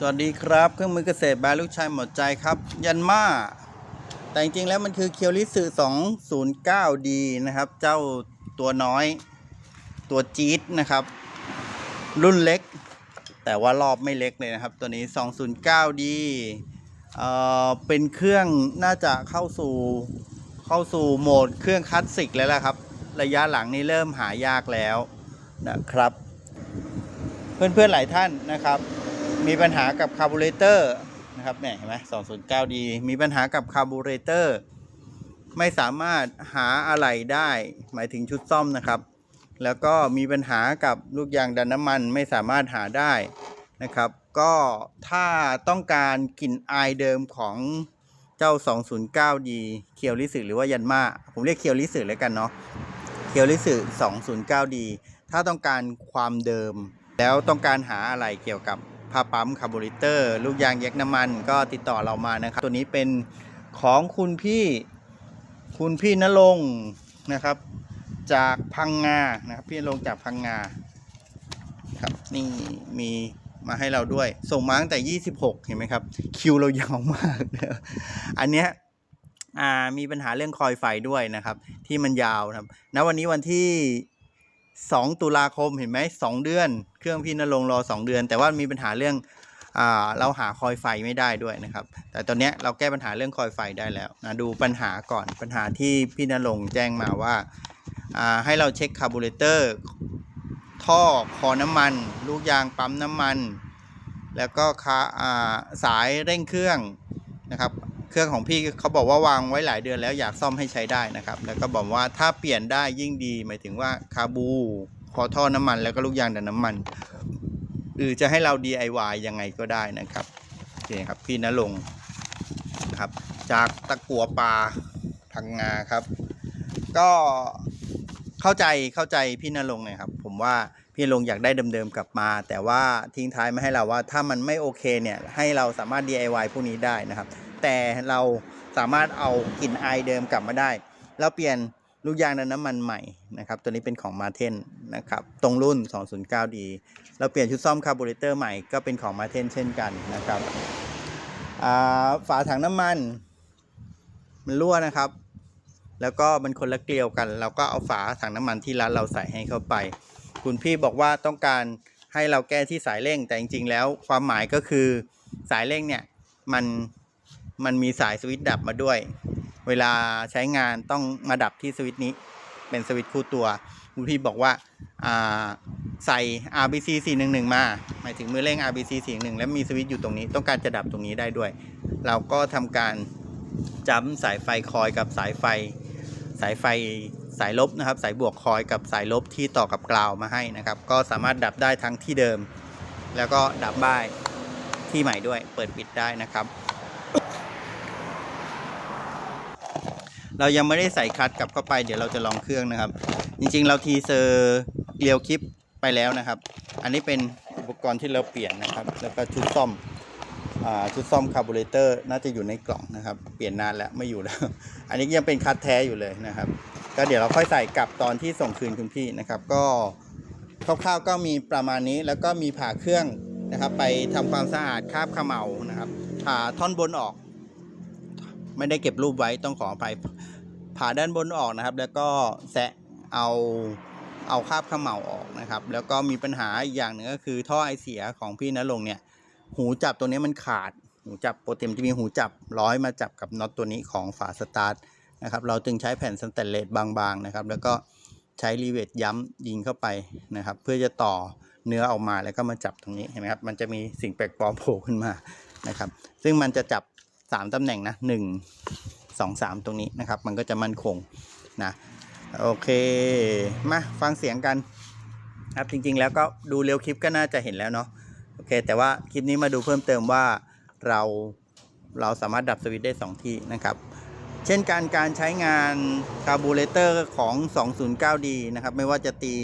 สวัสดีครับ เครื่องมือเกษตรบายลูกชายหมดใจครับ ยันมาแต่จริงๆแล้วมันคือเคียวริสึ 209D นะครับ เจ้าตัวน้อย ตัวจี๊ดนะครับ รุ่นเล็ก แต่ว่ารอบไม่เล็กเลยนะครับ ตัวนี้ 209D เอ่อเป็นเครื่องน่าจะเข้าสู่เข้าสู่โหมดเครื่องคลาสสิกแล้วล่ะครับ ระยะหลังนี้เริ่มหายากแล้วนะครับ เพื่อนๆหลายท่านนะครับ มีปัญหากับคาร์บูเรเตอร์นะครับเนี่ยเห็นไหม 209D มีปัญหากับคาร์บูเรเตอร์ไม่สามารถหาอะไหล่ได้ หมายถึงชุดซ่อมนะครับ แล้วก็มีปัญหากับลูกยางดันน้ำมันไม่สามารถหาได้นะครับ ก็ถ้าต้องการกลิ่นอายเดิมของเจ้า 209D เคียวริสึหรือว่ายันมาผมเรียกเคียวริสึเลยกันเนาะเคียวริสึ 209D ถ้าต้องการความเดิม แล้วต้องการหาอะไรเกี่ยวกับ ผ้าปั๊มคาร์บูเรเตอร์ลูกยางแยกน้ำมันก็ติดต่อเรามานะครับ ตัวนี้เป็นของคุณพี่คุณพี่นรงค์นะครับ จากพังงานะครับ พี่นรงค์จากพังงาครับนี่มีมาให้เราด้วย ส่งมาตั้งแต่ 26 เห็นไหมครับ คิวเรายาวมากเนอะอันเนี้ยมีปัญหาเรื่องคอยไฟด้วยนะครับ ที่มันยาวนะครับณวันนี้วันที่ 2 ตุลาคมเห็นไหมสองเดือน เครื่องพี่นรงค์รอ 2 เดือน แต่ว่ามีปัญหาเรื่องอ่าเราหาคอยไฟไม่ได้ด้วยนะครับ แต่ตอนนี้เราแก้ปัญหาเรื่องคอยไฟได้แล้วนะดูปัญหาก่อนปัญหาที่พี่นรงแจ้งมาว่าอ่าให้เราเช็คคาร์บูเรเตอร์ท่อคอน้ำมัน ลูกยางปั๊มน้ำมัน แล้วก็คาอ่าสายเร่งเครื่องนะครับ เครื่องของพี่เขาบอกว่าวางไว้หลายเดือนแล้วอยากซ่อมให้ใช้ได้นะครับ แล้วก็บอกว่าถ้าเปลี่ยนได้ยิ่งดี หมายถึงว่าคาบูคอท่อน้ำมันแล้วก็ลูกยางดันน้ำมันหรือจะให้เรา DIY ยังไงก็ได้นะครับโอเคครับพี่นรงค์นะครับ จากตะกัวปลาพังงาครับ ก็เข้าใจเข้าใจพี่นรงค์เลยครับ ผมว่าพี่นรงอยากได้เดิมๆกลับมา แต่ว่าทิ้งท้ายมาให้เราว่าถ้ามันไม่โอเคเนี่ยให้เราสามารถ DIY พวกนี้ได้นะครับ แต่เราสามารถเอากลิ่นอายเดิมกลับมาได้แล้วเปลี่ยนลูกยางดันน้ำมันใหม่นะครับ ตัวนี้เป็นของมาเทนนะครับ ตรงรุ่น 209D เราเปลี่ยนชุดซ่อมคาร์บูเรเตอร์ใหม่ก็เป็นของมาเทนเช่นกันนะครับฝาถังน้ำมัน มันรั่วนะครับ แล้วก็มันคนละเกลียวกัน เราก็เอาฝาถังน้ำมันที่ร้านเราใส่ให้เข้าไป คุณพี่บอกว่าต้องการให้เราแก้ที่สายเร่ง แต่จริงๆแล้วความหมายก็คือสายเร่งเนี่ยมัน มันมีสายสวิตช์ดับมาด้วย เวลาใช้งานต้องมาดับที่สวิตช์นี้ เป็นสวิตช์คู่ตัวคุณพี่บอกว่าาใส่ RBC 411 มา หมายถึงมือเร่ง RBC 411 แล้วมีสวิตช์อยู่ตรงนี้ ต้องการจะดับตรงนี้ได้ด้วย เราก็ทำการจัมสายไฟคอยกับสายไฟ สายไฟสายลบนะครับ สายบวกคอยกับสายลบที่ต่อกับกราวมาให้นะครับ ก็สามารถดับได้ทั้งที่เดิม แล้วก็ดับได้ที่ใหม่ด้วย เปิดปิดได้นะครับ เรายังไม่ได้ใส่คัตกลับเข้าไปเดี๋ยวเราจะลองเครื่องนะครับ จริงๆ เราทีเซอร์เรียวคลิปไปแล้วนะครับ อันนี้เป็นอุปกรณ์ที่เราเปลี่ยนนะครับ แล้วก็ชุดซ่อมอชุดซ่อมคาร์บูเรเตอร์น่าจะอยู่ในกล่องนะครับ เปลี่ยนนานแล้วไม่อยู่แล้ว อันนี้ยังเป็นคัดแท้อยู่เลยนะครับก็เดี๋ยวเราค่อยใส่กลับตอนที่ส่งคืนคุณพี่นะครับ ก็คร่าวๆก็มีประมาณนี้แล้วก็มีผ่าเครื่องนะครับ ไปทำความสะอาดคราบขมเหลานะครับผ่าท่อนบนออก ไม่ได้เก็บรูปไว้ต้องขออภัยผ่าด้านบนออกนะครับ แล้วก็แซะเอาเอาคราบขมเหลาออกนะครับ แล้วก็มีปัญหาอีกอย่างหนึ่งก็คือท่อไอเสียของพี่นรงค์เนี่ยหูจับตัวนี้มันขาด หูจับโปรเตมจะมีหูจับร้อยมาจับกับน็อตตัวนี้ของฝาสตาร์ทนะครับเราจึงใช้แผ่นสแตนเลสบางๆนะครับ แล้วก็ใช้รีเวทย้ำยิงเข้าไปนะครับ เพื่อจะต่อเนื้อออกมาแล้วก็มาจับตรงนี้เห็นไหมครับมันจะมีสิ่งแปลกปลอมโผล่ขึ้นมานะครับ ซึ่งมันจะจับ 3ตำแหน่งนะ1 2 3ตรงนี้นะครับ มันก็จะมั่นคงนะโอเค มาฟังเสียงกันครับจริงๆ แล้วก็ดูเร็วคลิปก็น่าจะเห็นแล้วเนาะโอเค แต่ว่าคลิปนี้มาดูเพิ่มเติมว่าเราเราสามารถดับสวิตช์ได้ 2 ที่นะครับ เช่นการการใช้งานคาร์บูเรเตอร์ของ 209D นะครับ ไม่ว่าจะตี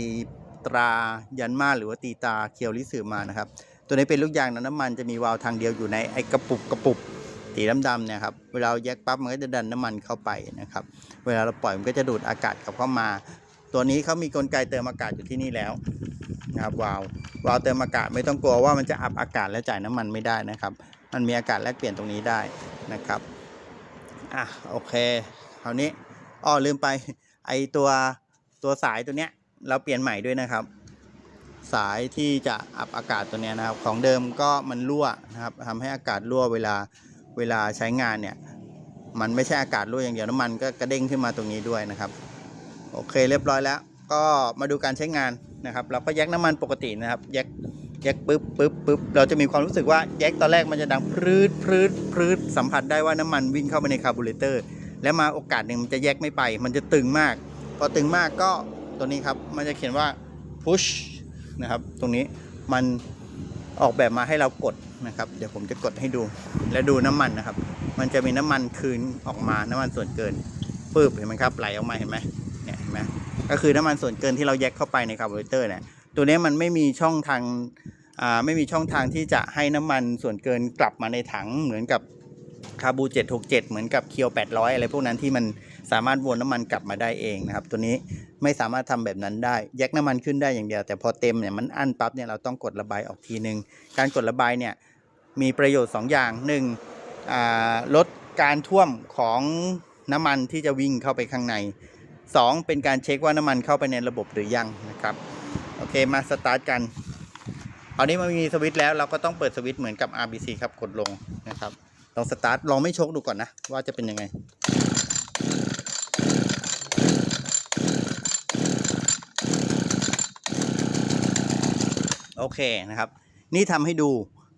ตรายันมาหรือว่าตีตาเคียวริสึมานะครับ ตัวนี้เป็นลูกยางน้ำมันจะมีวาล์วทางเดียวอยู่ในไอกระปุกกระปุก สีดำๆเนี่ยครับเวลาแยกปั๊บมันก็จะดันน้ำมันเข้าไปนะครับ เวลาเราปล่อยมันก็จะดูดอากาศกลับเข้ามา ตัวนี้เขามีกลไกเติมอากาศอยู่ที่นี่แล้วนะครับวาล์ววาล์วเติมอากาศไม่ต้องกลัวว่ามันจะอับอากาศและจ่ายน้ำมันไม่ได้นะครับ มันมีอากาศแลกเปลี่ยนตรงนี้ได้นะครับอะโอเคคราวนี้อ้อลืมไปไอตัวตัวสายตัวเนี้ยเราเปลี่ยนใหม่ด้วยนะครับ สายที่จะอับอากาศตัวเนี้ยนะครับ ของเดิมก็มันรั่วนะครับทำให้อากาศรั่วเวลา เวลาใช้งานเนี่ย มันไม่ใช่อากาศรั่วอย่างเดียวน้ำมันก็กระเด้งขึ้นมาตรงนี้ด้วยนะครับ โอเคเรียบร้อยแล้ว ก็มาดูการใช้งานนะครับ เราก็แยกน้ำมันปกตินะครับ แยกแยกปึ๊บปึ๊บปึ๊บเราจะมีความรู้สึกว่าแยกตอนแรกมันจะดังพรืดพรืดพรืดสัมผัสได้ว่าน้ำมันวิ่งเข้าไปในคาร์บูเรเตอร์ แล้วมาโอกาสหนึ่งมันจะแยกไม่ไป มันจะตึงมาก พอตึงมากก็ตัวนี้ครับ มันจะเขียนว่า push นะครับ ตรงนี้มัน ออกแบบมาให้เรากดนะครับ เดี๋ยวผมจะกดให้ดู และดูน้ำมันนะครับ มันจะมีน้ำมันคืนออกมาน้ำมันส่วนเกินปึ๊บเห็นไหมครับไหลออกมาเห็นไหมเนี่ยเห็นไหมก็คือน้ำมันส่วนเกินที่เราแยกเข้าไปในคาร์บูเรเตอร์เนี่ยตัวนี้มันไม่มีช่องทางอ่าไม่มีช่องทางที่จะให้น้ำมันส่วนเกินกลับมาในถังเหมือนกับคาบู767 เหมือนกับเคียว800 อะไรพวกนั้นที่มัน สามารถวนน้ำมันกลับมาได้เองนะครับ ตัวนี้ไม่สามารถทำแบบนั้นได้แยกน้ำมันขึ้นได้อย่างเดียว แต่พอเต็มเนี่ยมันอั้นปั๊บเนี่ยเราต้องกดระบายออกทีนึง การกดระบายเนี่ยมีประโยชน์ 2 อย่าง 1. อ่าลดการท่วมของน้ำมันที่จะวิ่งเข้าไปข้างใน 2. เป็นการเช็คว่าน้ำมันเข้าไปในระบบหรือยังนะครับโอเคมาสตาร์ทกันคราวนี้มันมีสวิตช์แล้วเราก็ต้องเปิดสวิตช์เหมือนกับ RBC ครับกดลงนะครับลองสตาร์ทลองไม่ชกดูก่อนนะว่าจะเป็นยังไง โอเคนะครับ นี่ทำให้ดู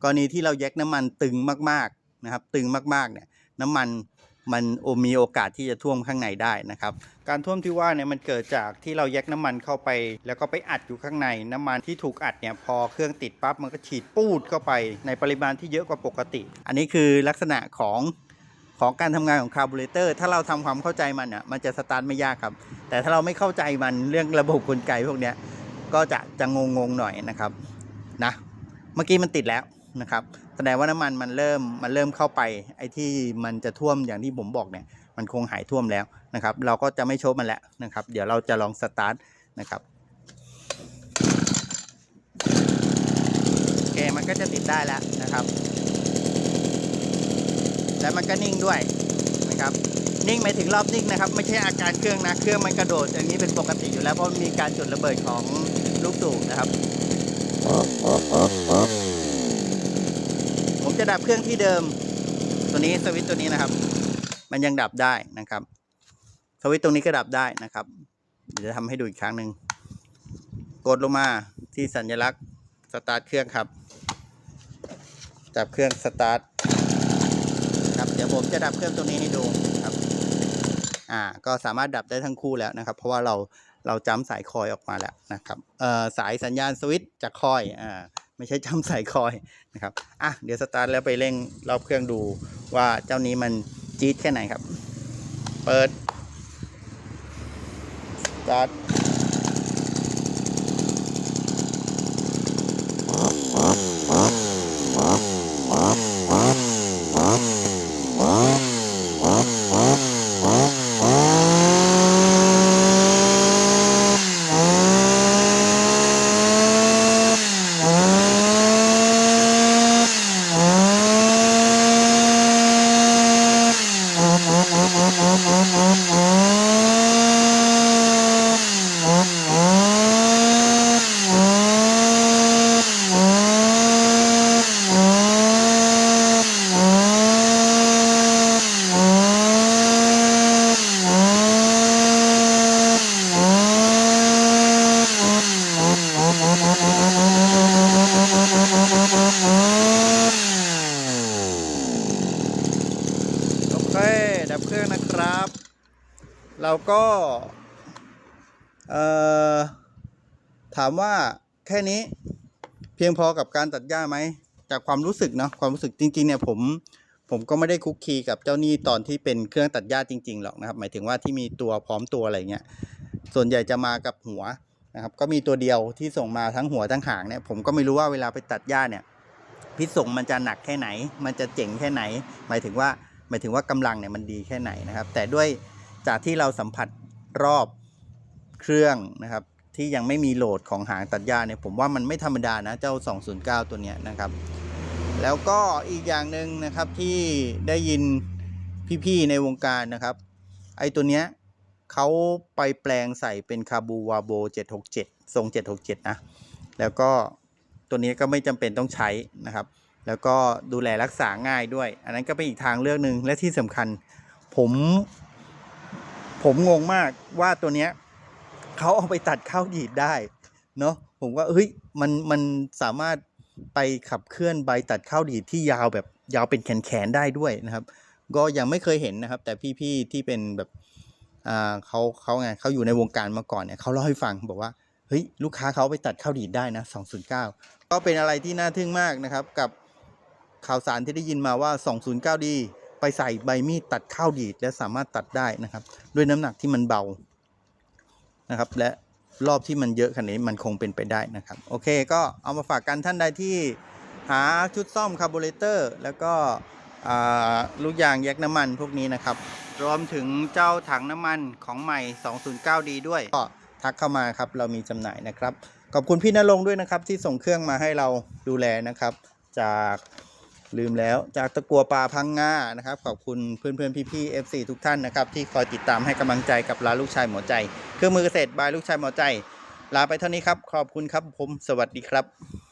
กรณีที่เราแยกน้ำมันตึงมากๆนะครับ ตึงมากๆเนี่ยน้ำมันมันมีโอกาสที่จะท่วมข้างในได้นะครับ การท่วมที่ว่าเนี่ยมันเกิดจากที่เราแยกน้ำมันเข้าไป แล้วก็ไปอัดอยู่ข้างในน้ำมันที่ถูกอัดเนี่ยพอเครื่องติดปั๊บมันก็ฉีดปูดเข้าไปในปริมาณที่เยอะกว่าปกติ อันนี้คือลักษณะของของการทำงานของคาร์บูเรเตอร์ถ้าเราทำความเข้าใจมันอะมันจะสตาร์ทไม่ยากครับ แต่ถ้าเราไม่เข้าใจมันเรื่องระบบกลไกพวกเนี้ยก็จะจะงงๆหน่อยนะครับ นะ เมื่อกี้มันติดแล้วนะครับ แสดงว่าน้ำมันมันเริ่มมันเริ่มเข้าไป ไอ้ที่มันจะท่วมอย่างที่ผมบอกเนี่ย มันคงหายท่วมแล้วนะครับ เราก็จะไม่โชว์มันแล้วนะครับ เดี๋ยวเราจะลองสตาร์ทนะครับโอเคมันก็จะติดได้แล้วนะครับ และมันก็นิ่งด้วยนะครับนิ่งหมายถึงรอบนิ่งนะครับ ไม่ใช่อาการเครื่องนะ เครื่องมันกระโดดอย่างนี้เป็นปกติอยู่แล้วเพราะมีการจุดระเบิดของลูกสูบนะครับ ผมจะดับเครื่องที่เดิม ตัวนี้สวิตตัวนี้นะครับ มันยังดับได้นะครับ สวิตตรงนี้ก็ดับได้นะครับ เดี๋ยวจะทำให้ดูอีกครั้งหนึ่งกดลงมาที่สัญลักษณ์สตาร์ทเครื่องครับ จับเครื่องสตาร์ทครับเดี๋ยวผมจะดับเครื่องตัวนี้ให้ดูครับ อ่า ก็สามารถดับได้ทั้งคู่แล้วนะครับ เพราะว่าเรา เราจำสายคอยออกมาแล้วนะครับเอ่อสายสัญญาณสวิตช์จากคอยอ่าไม่ใช่จำสายคอยนะครับอะเดี๋ยวสตาร์ทแล้วไปเร่งรอบเครื่องดูว่าเจ้านี้มันจี๊ดแค่ไหนครับ เปิดสตาร์ท เราก็ถามว่าแค่นี้เพียงพอกับการตัดหญ้าไหม จากความรู้สึกเนาะความรู้สึกจริงๆเนี่ยผมผมก็ไม่ได้คุกคีกับเจ้านี่ตอนที่เป็นเครื่องตัดหญ้าจริง ๆ หรอกนะครับ หมายถึงว่าที่มีตัวพร้อมตัวอะไรเงี้ยส่วนใหญ่จะมากับหัวนะครับ ก็มีตัวเดียวที่ส่งมาทั้งหัวทั้งหางเนี่ยผมก็ไม่รู้ว่าเวลาไปตัดหญ้าเนี่ยพิษส่งมันจะหนักแค่ไหน มันจะเจ๋งแค่ไหน หมายถึงว่าหมายถึงว่ากำลังเนี่ยมันดีแค่ไหนนะครับ แต่ด้วย จากที่เราสัมผัสรอบเครื่องนะครับ ที่ยังไม่มีโหลดของหางตัดหญ้าเนี่ยผมว่ามันไม่ธรรมดานะเจ้า 209 ตัวเนี้ยนะครับ แล้วก็อีกอย่างหนึ่งนะครับที่ได้ยินพี่ๆในวงการนะครับ ไอ้ตัวเนี้ยเขาไปแปลงใส่เป็นคาบูวาโบ 767 ทรง 767 นะ แล้วก็ตัวนี้ก็ไม่จำเป็นต้องใช้นะครับ แล้วก็ดูแลรักษาง่ายด้วย อันนั้นก็เป็นอีกทางเลือกหนึ่งและที่สำคัญผม ผมงงมากว่าตัวเนี้ยเขาเอาไปตัดข้าวดีดได้เนาะผมว่าเฮ้ยมันมันสามารถไปขับเคลื่อนใบตัดข้าวดีดที่ยาวแบบยาวเป็นแขนๆได้ด้วยนะครับ ก็ยังไม่เคยเห็นนะครับ แต่พี่ๆที่เป็นแบบอ่าเขาเขาไงเขาอยู่ในวงการมาก่อนเนี่ยเขาเล่าให้ฟังบอกว่าเฮ้ยลูกค้าเขาไปตัดข้าวดีดได้นะ 209 ก็เป็นอะไรที่น่าทึ่งมากนะครับ กับข่าวสารที่ได้ยินมาว่า 209D ไปใส่ใบมีดตัดข้าวดีดและสามารถตัดได้นะครับ ด้วยน้ำหนักที่มันเบานะครับ และรอบที่มันเยอะขนาดนี้มันคงเป็นไปได้นะครับ โอเคก็เอามาฝากกันท่านใดที่หาชุดซ่อมคาร์บูเรเตอร์แล้วก็ลูกยางแยกน้ำมันพวกนี้นะครับ รวมถึงเจ้าถังน้ำมันของใหม่ 209D ด้วย ก็ทักเข้ามาครับ เรามีจำหน่ายนะครับ ขอบคุณพี่นรงค์ด้วยนะครับ ที่ส่งเครื่องมาให้เราดูแลนะครับ จาก ลืมแล้วจากตะกัวป่าพังงานะครับ ขอบคุณเพื่อนเพื่อนๆพี่ๆ FC ทุกท่านนะครับ ที่คอยติดตามให้กำลังใจกับร้านลูกชายหมอใจ เครื่องมือเกษตรบายลูกชายหมอใจ ลาไปเท่านี้ครับ ขอบคุณครับผม สวัสดีครับ